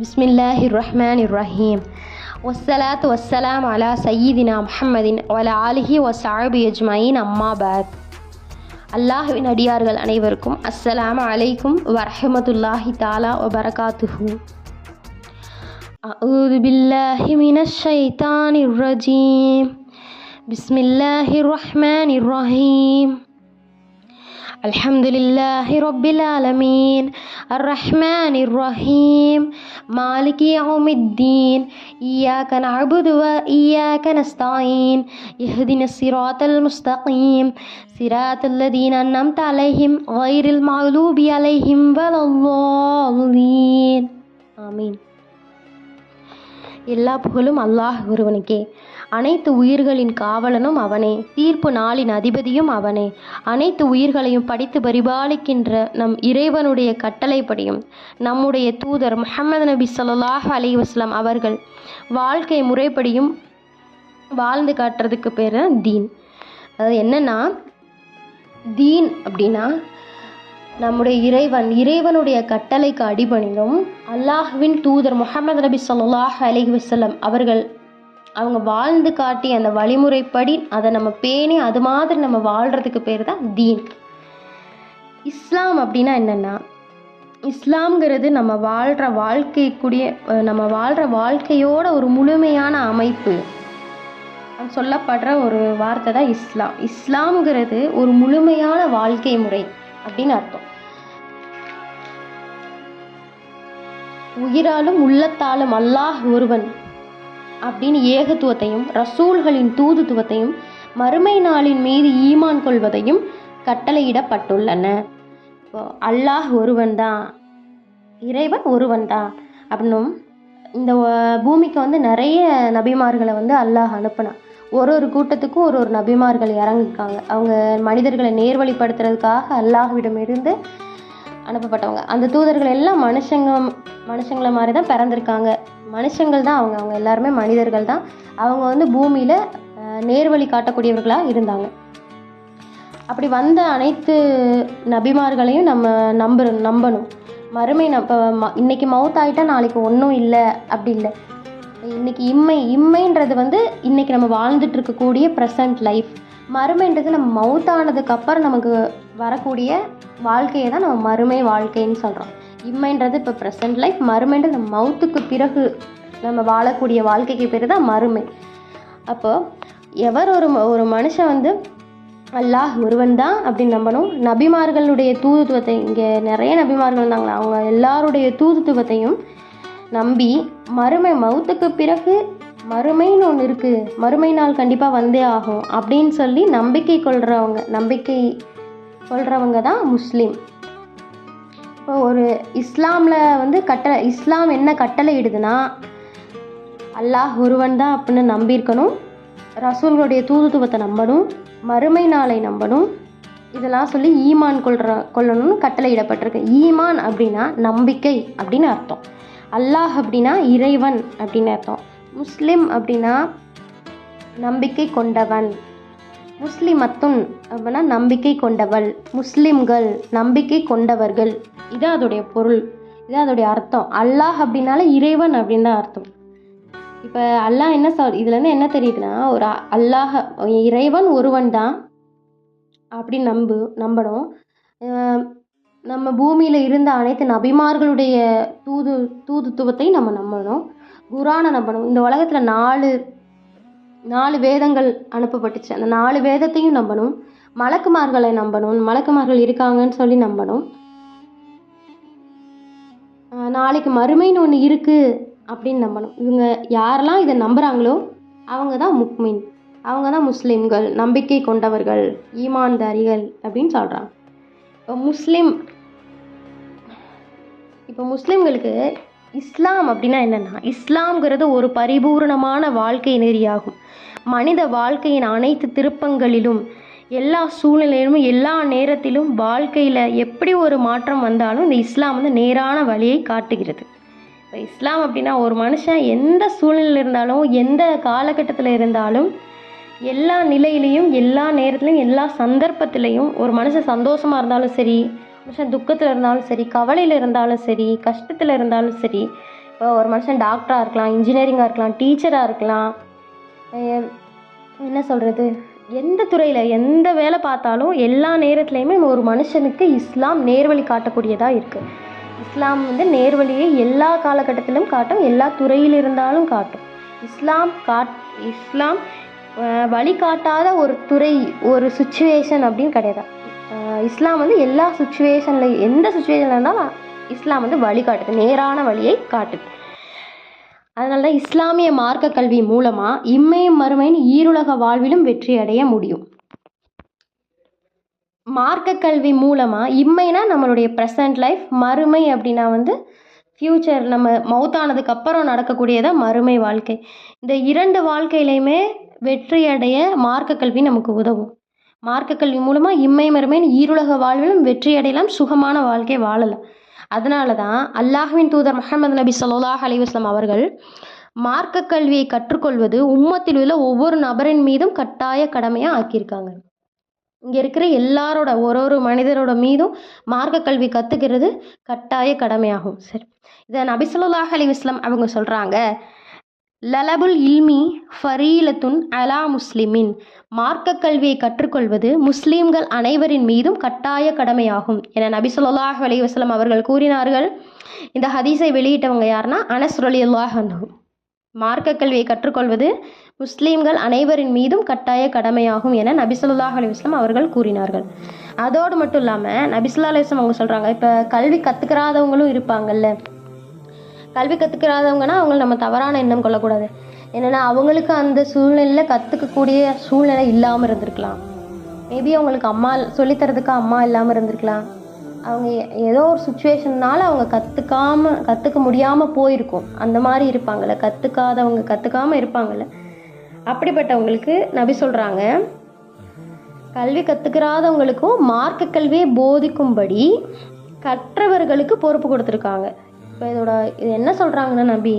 بسم الله الرحمن الرحيم والصلاة والسلام على سيدنا محمد وعلى آله وصحبه أجمعين أما بعد அல்லாஹ்வின் அடியார்கள் அனைவருக்கும் அஸ்ஸலாமு அலைக்கும் வரஹமத்துல்லாஹி தாலா வபரகாத்துஹு أعوذ بالله من الشيطان الرجيم بسم الله الرحمن الرحيم الحمد لله رب العالمين الرحمن الرحيم مالك يوم الدين إياك نعبد وإياك نستعين اهدنا الصراط المستقيم صراط الذين أنعمت عليهم غير المغلوب عليهم ولا الضالين آمين எல்லா புகழும் அல்லாஹ் ஒருவனுக்கே அனைத்து உயிர்களின் காவலனும் அவனே. தீர்ப்பு நாளின் அதிபதியும் அவனே. அனைத்து உயிர்களையும் படித்து பரிபாலிக்கின்ற நம் இறைவனுடைய கட்டளைப்படியும் நம்முடைய தூதர் முஹம்மது நபி சொல்லாஹ் அலி வஸ்லாம் அவர்கள் வாழ்க்கை முறைப்படியும் வாழ்ந்து காட்டுறதுக்கு பேர் தான் தீன். அது என்னன்னா தீன் அப்படின்னா நம்முடைய இறைவன் இறைவனுடைய கட்டளைக்கு அடிபணிந்தும் அல்லாஹ்வின் தூதர் முகமது நபி சொல்லாஹ் அலைஹி வஸல்லம் அவர்கள் அவங்க வாழ்ந்து காட்டி அந்த வழிமுறைப்படி அதை நம்ம பேணி அது மாதிரி நம்ம வாழ்கிறதுக்கு பேர் தான் தீன். இஸ்லாம் அப்படின்னா என்னென்னா இஸ்லாம்ங்கிறது நம்ம வாழ்கிற வாழ்க்கைக்குடிய நம்ம வாழ்கிற வாழ்க்கையோட ஒரு முழுமையான அமைப்பு சொல்லப்படுற ஒரு வார்த்தை தான் இஸ்லாம். இஸ்லாம்ங்கிறது ஒரு முழுமையான வாழ்க்கை முறை அப்படின்னு அர்த்தம். உயிராலும் உள்ளத்தாலும் அல்லாஹ் ஒருவன். அப்படின்னு ஏகத்துவத்தையும் ரசூல்களின் தூதுத்துவத்தையும் மறுமை நாளின் மீது ஈமான் கொள்வதையும் கட்டளையிடப்பட்டுள்ளன. இப்போ அல்லாஹ் ஒருவன் தான் இறைவன் ஒருவன் தான் அப்படின்னும் இந்த பூமிக்கு வந்து நிறைய நபிமார்களை வந்து அல்லாஹ் அனுப்புனான். ஒரு ஒரு கூட்டத்துக்கும் ஒரு ஒரு நபிமார்கள் இறங்கிருக்காங்க அவங்க மனிதர்களை நேர்வழிப்படுத்துறதுக்காக அல்லாஹ்விடமிருந்து அனுப்பப்பட்டவங்க. அந்த தூதர்கள் எல்லாம் மனுஷங்க மனுஷங்களை மாதிரி தான் பிறந்திருக்காங்க. மனுஷங்கள் தான் அவங்க அவங்க எல்லாருமே மனிதர்கள் தான். அவங்க வந்து பூமியில் நேர்வழி காட்டக்கூடியவர்களாக இருந்தாங்க. அப்படி வந்த அனைத்து நபிமார்களையும் நம்ம நம்ப நம்பணும். மறுமை நம்ம ம இன்னைக்கு மவுத் ஆகிட்டா நாளைக்கு ஒன்றும் இல்லை அப்படி இல்லை. இன்னைக்கு இம்மை இம்மைன்றது வந்து இன்னைக்கு நம்ம வாழ்ந்துட்டு இருக்கக்கூடிய ப்ரெசன்ட் லைஃப் மறுமைன்றது நம்ம மவுத் ஆனதுக்கப்புறம் நமக்கு வரக்கூடிய வாழ்க்கையை தான் நம்ம மறுமை வாழ்க்கைன்னு சொல்கிறோம் இம்மைன்றது இப்போ ப்ரெசன்ட் லைஃப் மறுமைன்றது மவுத்துக்கு பிறகு நம்ம வாழக்கூடிய வாழ்க்கைக்கு பேர் தான் மறுமை. அப்போ எவர் ஒரு ஒரு மனுஷன் வந்து அல்லாஹ் ஒருவன் தான் அப்படின்னு நம்பணும். நபிமார்களுடைய தூதுத்துவத்தை இங்கே நிறைய நபிமார்கள் இருந்தாங்களா? அவங்க எல்லாருடைய தூதுத்துவத்தையும் நம்பி மறுமை மவுத்துக்கு பிறகு மறுமைன்னு ஒன்று இருக்குது மறுமை நாள் கண்டிப்பாக வந்தே ஆகும் அப்படின்னு சொல்லி நம்பிக்கை கொள்கிறவங்க நம்பிக்கை கொள்கிறவங்க தான் முஸ்லீம். இப்போ ஒரு இஸ்லாமில் வந்து கட்டளை இஸ்லாம் என்ன கட்டளை இடுதுன்னா அல்லாஹ் ஒருவன் தான் அப்படின்னு நம்பியிருக்கணும். ரசூல்களுடைய தூதுத்துவத்தை நம்பணும். மறுமை நாளை நம்பணும். இதெல்லாம் சொல்லி ஈமான் கொள்ற கொள்ளணும்னு கட்டளையிடப்பட்டிருக்கு. ஈமான் அப்படின்னா நம்பிக்கை அப்படின்னு அர்த்தம். அல்லாஹ் அப்படின்னா இறைவன் அப்படின்னு அர்த்தம். முஸ்லிம் அப்படின்னா நம்பிக்கை கொண்டவன். முஸ்லிமத்துன் அப்படின்னா நம்பிக்கை கொண்டவள். முஸ்லிம்கள் நம்பிக்கை கொண்டவர்கள். இது அதோடைய பொருள். இது அதோடைய அர்த்தம். அல்லாஹ் அப்படின்னாலே இறைவன் அப்படின்னு தான் அர்த்தம். இப்போ அல்லாஹ் என்ன சொல் இதுலேருந்து என்ன தெரியுதுன்னா ஒரு அல்லாஹ் இறைவன் ஒருவன் தான் அப்படின்னு நம்பு நம்பணும். நம்ம பூமியில் இருந்த அனைத்து நபிமார்களுடைய தூது தூதுத்துவத்தையும் நம்ம நம்பணும். குரானை நம்பணும். இந்த உலகத்தில் நாலு நாலு வேதங்கள் அனுப்பப்பட்டுச்சு. அந்த நாலு வேதத்தையும் நம்பணும். மலக்குமார்களை நம்பணும். மலக்குமார்கள் இருக்காங்கன்னு சொல்லி நம்பணும். நாளைக்கு மறுமைன்னு ஒன்று இருக்குது அப்படின்னு நம்பணும். இவங்க யாரெல்லாம் இதை நம்புகிறாங்களோ அவங்க தான் முக்மின். அவங்க தான் முஸ்லீம்கள் நம்பிக்கை கொண்டவர்கள் ஈமான்தாரிகள் அப்படின்னு சொல்கிறாங்க இப்போ முஸ்லீம் இப்போ முஸ்லீம்களுக்கு இஸ்லாம் அப்படின்னா என்னென்னா இஸ்லாம்ங்கிறது ஒரு பரிபூரணமான வாழ்க்கை நெறியாகும். மனித வாழ்க்கையின் அனைத்து திருப்பங்களிலும் எல்லா சூழ்நிலையிலும் எல்லா நேரத்திலும் வாழ்க்கையில் எப்படி ஒரு மாற்றம் வந்தாலும் இந்த இஸ்லாம் வந்து நேரான வழியை காட்டுகிறது. இப்போ இஸ்லாம் அப்படின்னா ஒரு மனுஷன் எந்த சூழ்நிலையில் இருந்தாலும் எந்த காலகட்டத்தில் இருந்தாலும் எல்லா நிலையிலையும் எல்லா நேரத்துலையும் எல்லா சந்தர்ப்பத்திலையும் ஒரு மனுஷன் சந்தோஷமாக இருந்தாலும் சரி மனுஷன் துக்கத்தில் இருந்தாலும் சரி கவலையில் இருந்தாலும் சரி கஷ்டத்தில் இருந்தாலும் சரி இப்போ ஒரு மனுஷன் டாக்டராக இருக்கலாம் இன்ஜினியரிங்காக இருக்கலாம் டீச்சராக இருக்கலாம் என்ன சொல்கிறது எந்த துறையில் எந்த வேலை பார்த்தாலும் எல்லா நேரத்துலையுமே ஒரு மனுஷனுக்கு இஸ்லாம் நேர்வழி காட்டக்கூடியதாக இருக்குது இஸ்லாம் வந்து நேர்வழியை எல்லா காலகட்டத்திலும் காட்டும் எல்லா துறையில் இருந்தாலும் காட்டும். இஸ்லாம் காட் இஸ்லாம் வழிகாட்டாத ஒரு துறை ஒரு சுச்சுவேஷன் அப்படின்னு கிடையாது. இஸ்லாம் வந்து எல்லா சுச்சுவேஷனில் எந்த சுச்சுவேஷனில் இருந்தாலும் இஸ்லாம் வந்து வழிகாட்டுது நேரான வழியை காட்டுது. அதனால தான் இஸ்லாமிய மார்க்க கல்வி மூலமாக இம்மையும் மறுமையின் ஈருலக வாழ்விலும் வெற்றி அடைய முடியும். மார்க்க கல்வி மூலமாக இம்மைனா நம்மளுடைய ப்ரெசன்ட் லைஃப் மறுமை அப்படின்னா வந்து ஃப்யூச்சர் நம்ம மௌத்தானதுக்கு அப்புறம் நடக்கக்கூடியதான் மறுமை வாழ்க்கை. இந்த இரண்டு வாழ்க்கையிலையுமே வெற்றி அடைய மார்க்க கல்வி நமக்கு உதவும். மார்க்க கல்வி மூலமாக இம்மை மறுமையின் ஈருலக வாழ்விலும் வெற்றி அடையலாம் சுகமான வாழ்க்கை வாழலாம். அதனால தான் அல்லாஹ்வின் தூதர் முகமது நபி சொல்லாஹ் அலிவஸ்லாம் அவர்கள் மார்க்க கல்வியை கற்றுக்கொள்வது உம்மத்தில் உள்ள ஒவ்வொரு நபரின் மீதும் கட்டாய கடமையாக ஆக்கியிருக்காங்க. இங்கே இருக்கிற எல்லாரோட ஒரு ஒரு மனிதரோட மீதும் மார்க்க கல்வி கற்றுக்கிறது கட்டாய கடமையாகும். சரி. இதை நபி அலி இஸ்லாம் அவங்க சொல்கிறாங்க லலபுல் இல்மி ஃபரீலத்துன் அலா முஸ்லிமின். மார்க்க கல்வியை கற்றுக்கொள்வது முஸ்லீம்கள் அனைவரின் மீதும் கட்டாய கடமையாகும் என நபி சொல்லாஹ் அலி வஸ்லம் அவர்கள் கூறினார்கள். இந்த ஹதீஸை வெளியிட்டவங்க யாருன்னா அனஸ் ரலியல்லாஹு மார்க்க கல்வியை கற்றுக்கொள்வது முஸ்லீம்கள் அனைவரின் மீதும் கட்டாய கடமையாகும் என நபி ஸல்லல்லாஹு அவர்கள் கூறினார்கள். அதோடு மட்டும் இல்லாமல் நபிசுல்லா அலிஸ்லம் அவங்க சொல்கிறாங்க இப்போ கல்வி கற்றுக்கிறாதவங்களும் இருப்பாங்கல்ல. கல்வி கற்றுக்கிறாதவங்கன்னா அவங்கள நம்ம தவறான எண்ணம் கொள்ளக்கூடாது. என்னென்னா அவங்களுக்கு அந்த சூழ்நிலையில் கற்றுக்கக்கூடிய சூழ்நிலை இல்லாமல் இருந்திருக்கலாம். மேபி அவங்களுக்கு அம்மா சொல்லித்தரதுக்கு அம்மா இல்லாமல் இருந்திருக்கலாம். அவங்க ஏதோ ஒரு சுச்சுவேஷன்னால அவங்க கற்றுக்காம கற்றுக்க முடியாமல் போயிருக்கும். அந்த மாதிரி இருப்பாங்கள்ல கற்றுக்காதவங்க கற்றுக்காம இருப்பாங்கள்ல அப்படிப்பட்டவங்களுக்கு நபி சொல்கிறாங்க கல்வி கற்றுக்கிறாதவங்களுக்கும் மார்க்க கல்வியை போதிக்கும்படி கற்றவர்களுக்கு பொறுப்பு கொடுத்துருக்காங்க. இப்போ இதோட இது என்ன சொல்கிறாங்கன்னா நபி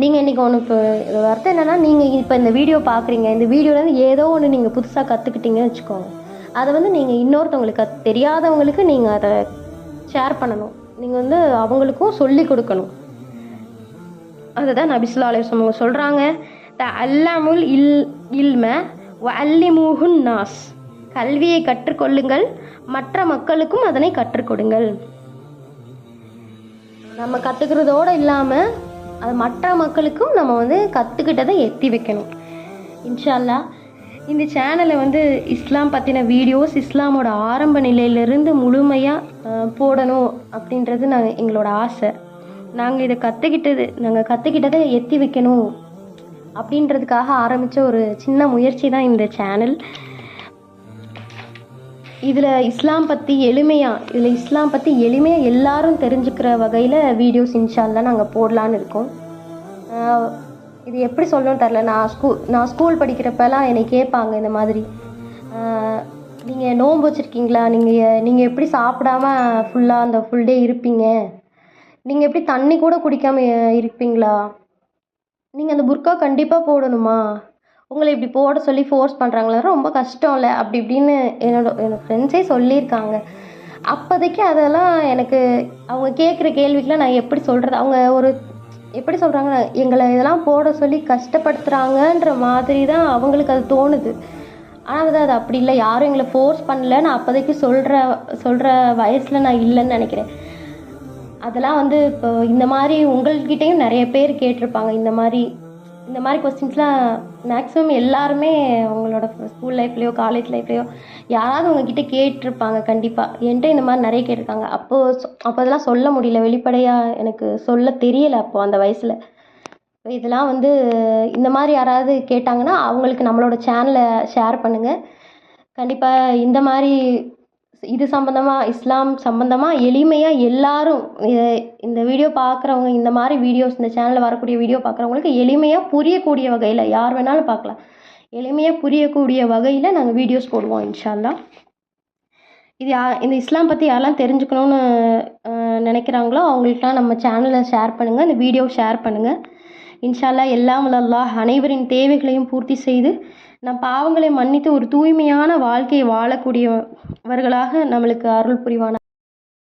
நீங்கள் இன்றைக்கி ஒன்று இப்போ இதோட அர்த்தம் என்னென்னா நீங்கள் இப்போ இந்த வீடியோ பார்க்குறீங்க இந்த வீடியோலேருந்து ஏதோ ஒன்று நீங்கள் புதுசாக கற்றுக்கிட்டீங்கன்னு வச்சுக்கோங்க. அதை வந்து நீங்கள் இன்னொருத்தவங்களுக்கு தெரியாதவங்களுக்கு நீங்கள் அதை ஷேர் பண்ணணும். நீங்கள் வந்து அவங்களுக்கும் சொல்லி கொடுக்கணும். அதுதான் நபிசுல்லா அலையம் அவங்க சொல்கிறாங்க த அல்லாமுல் இல் இல்ம அல்லிமுகுன் நாஸ். கல்வியை கற்றுக்கொள்ளுங்கள். மற்ற மக்களுக்கும் அதனை கற்றுக்கொடுங்கள் நம்ம கற்றுக்கிறதோடு இல்லாமல் அது மற்ற மக்களுக்கும் நம்ம வந்து கற்றுக்கிட்டதை எத்தி வைக்கணும். இன்ஷா அல்லாஹ் இந்த சேனலை வந்து இஸ்லாம் பற்றின வீடியோஸ் இஸ்லாமோட ஆரம்ப நிலையிலிருந்து முழுமையாக போடணும் அப்படின்றது நாங்கள் எங்களோட ஆசை. நாங்கள் இதை கற்றுக்கிட்டது நாங்கள் கற்றுக்கிட்டதை எத்தி வைக்கணும் அப்படின்றதுக்காக ஆரம்பித்த ஒரு சின்ன முயற்சி தான் இந்த சேனல் இதில் இஸ்லாம் பற்றி எளிமையாக இதில் இஸ்லாம் பற்றி எளிமையாக எல்லாரும் தெரிஞ்சுக்கிற வகையில் வீடியோஸ் இன்ஷால்லாம் நாங்கள் போடலான்னு இருக்கோம். இது எப்படி சொல்லணும்னு தெரில நான் ஸ்கூல் நான் ஸ்கூல் படிக்கிறப்பெல்லாம் என்னை கேட்பாங்க இந்த மாதிரி. நீங்கள் நோன்பு வச்சுருக்கீங்களா? நீங்கள் நீங்கள் எப்படி சாப்பிடாம ஃபுல்லாக அந்த ஃபுல் டே இருப்பீங்க? நீங்கள் எப்படி தண்ணி கூட குடிக்காமல் இருப்பீங்களா? நீங்கள் அந்த புர்க்கா கண்டிப்பாக போடணுமா? உங்களை இப்படி போட சொல்லி ஃபோர்ஸ் பண்ணுறாங்களா ரொம்ப கஷ்டம் இல்லை அப்படி இப்படின்னு என்னோட என்னோட ஃப்ரெண்ட்ஸே சொல்லியிருக்காங்க. அப்போதைக்கு அதெல்லாம் எனக்கு அவங்க கேட்குற கேள்விக்கெலாம் நான் எப்படி சொல்கிறது அவங்க ஒரு எப்படி சொல்கிறாங்க எங்களை இதெல்லாம் போட சொல்லி கஷ்டப்படுத்துகிறாங்கன்ற மாதிரி தான் அவங்களுக்கு அது தோணுது. ஆனால் வந்து அது அப்படி இல்லை. யாரும் எங்களை ஃபோர்ஸ் பண்ணல. நான் அப்போதைக்கு சொல்கிற சொல்கிற வயசில் நான் இல்லைன்னு நினைக்கிறேன். அதெல்லாம் வந்து இப்போ இந்த மாதிரி உங்கள்கிட்டயும் நிறைய பேர் கேட்டிருப்பாங்க. இந்த மாதிரி இந்த மாதிரி கொஸ்டின்ஸ்லாம் மேக்ஸிமம் எல்லாருமே அவங்களோட ஸ்கூல் லைஃப்லேயோ காலேஜ் லைஃப்லேயோ யாராவது உங்ககிட்ட கேட்டிருப்பாங்க கண்டிப்பாக என்கிட்ட இந்த மாதிரி நிறைய கேட்டிருக்காங்க. அப்போது அப்போ அதெல்லாம் சொல்ல முடியல. வெளிப்படையாக எனக்கு சொல்ல தெரியலை அப்போது அந்த வயசில். இதெல்லாம் வந்து இந்த மாதிரி யாராவது கேட்டாங்கன்னா அவங்களுக்கு நம்மளோட சேனலை ஷேர் பண்ணுங்கள் கண்டிப்பாக இந்த மாதிரி இது சம்மந்தமாக இஸ்லாம் சம்மந்தமாக எளிமையாக எல்லாரும் இந்த வீடியோ பார்க்குறவங்க இந்த மாதிரி வீடியோஸ் இந்த சேனலில் வரக்கூடிய வீடியோ பார்க்குறவங்களுக்கு எளிமையாக புரியக்கூடிய வகையில் யார் வேணாலும் பார்க்கலாம் எளிமையாக புரியக்கூடிய வகையில் நாங்கள் வீடியோஸ் போடுவோம் இன்ஷா இது யா இந்த இஸ்லாம் பற்றி யாரெல்லாம் தெரிஞ்சுக்கணுன்னு நினைக்கிறாங்களோ அவங்களுக்குலாம் நம்ம சேனலை ஷேர் பண்ணுங்கள் இந்த வீடியோ ஷேர் பண்ணுங்கள் இன்ஷால்லா எல்லாம் வல்லா அனைவரின் தேவைகளையும் பூர்த்தி செய்து நம் பாவங்களை மன்னித்து ஒரு தூய்மையான வாழ்க்கையை வாழக்கூடியவர்களாக நம்மளுக்கு அருள் புரிவான?